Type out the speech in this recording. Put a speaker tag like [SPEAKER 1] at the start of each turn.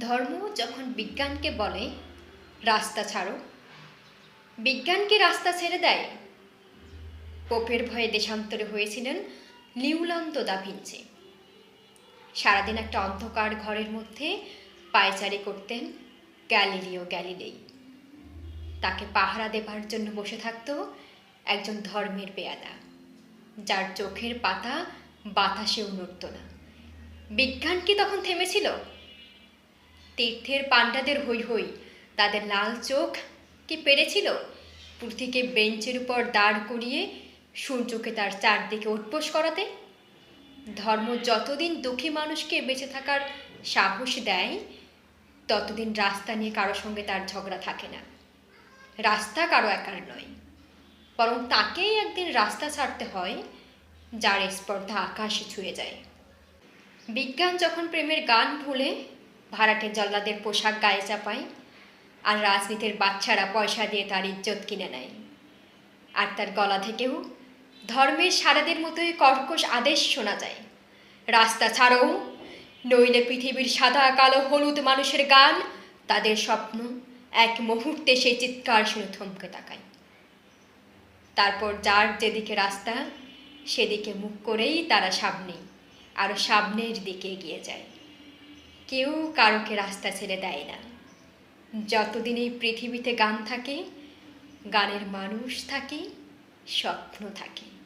[SPEAKER 1] ধর্ম যখন বিজ্ঞানকে বলে, রাস্তা ছাড়ো। বিজ্ঞান কি রাস্তা ছেড়ে দেয়। পোপের ভয়ে দেশান্তরে হয়েছিলেন লিউলান্ত দা ভিঞ্চি। সারাদিন একটা অন্ধকার ঘরের মধ্যে পায়চারি করতেন গ্যালিলিও গ্যালিলেই। তাকে পাহারা দেবার জন্য বসে থাকতো একজন ধর্মের পেয়াদা যার চোখের পাতা বাতাসেও নড়ত না। বিজ্ঞান কি তখন থেমেছিল? তীর্থের পাণ্ডাদের হই হই। তাদের লাল চোখ কি পেরেছিল? পৃথিকে বেঞ্চের উপর দাঁড় করিয়ে সূর্যকে তার চারদিকে উৎপোষ করাতে? ধর্ম যতদিন দুঃখী মানুষকে বেঁচে থাকার সাহস দেয়, ততদিন রাস্তা নিয়ে কারও সঙ্গে তার ঝগড়া থাকে না। রাস্তা কারও একার নয়, বরং তাকেই একদিন রাস্তা ছাড়তে হয়, যার স্পর্ধা আকাশে ছুঁয়ে যায়। বিজ্ঞান যখন প্রেমের গান ভুলে ভাড়াটে জল্লাদের পোশাক গায়ে চাপায় আর রাজনীতির বাচ্চারা পয়সা দিয়ে তার ইজ্জত কিনে নেয়। আর তার গলা থেকেও ধর্মের সারাদের মতোই কর্কশ আদেশ শোনা যায়। রাস্তা ছাড়ো নইলে পৃথিবীর সাদা, কালো, হলুদ মানুষের গান তাদের স্বপ্ন এক মুহূর্তে সেই চিৎকার শুনে থমকে তাকায়। তারপর যার যেদিকে রাস্তা, সেদিকে মুখ করেই তারা সামনে আরও সামনের দিকে এগিয়ে যায়। কেউ কারোকে রাস্তা ছেড়ে দেয় না। যতদিন এই পৃথিবীতে গান থাকে, গানের মানুষ থাকে, স্বপ্ন থাকে।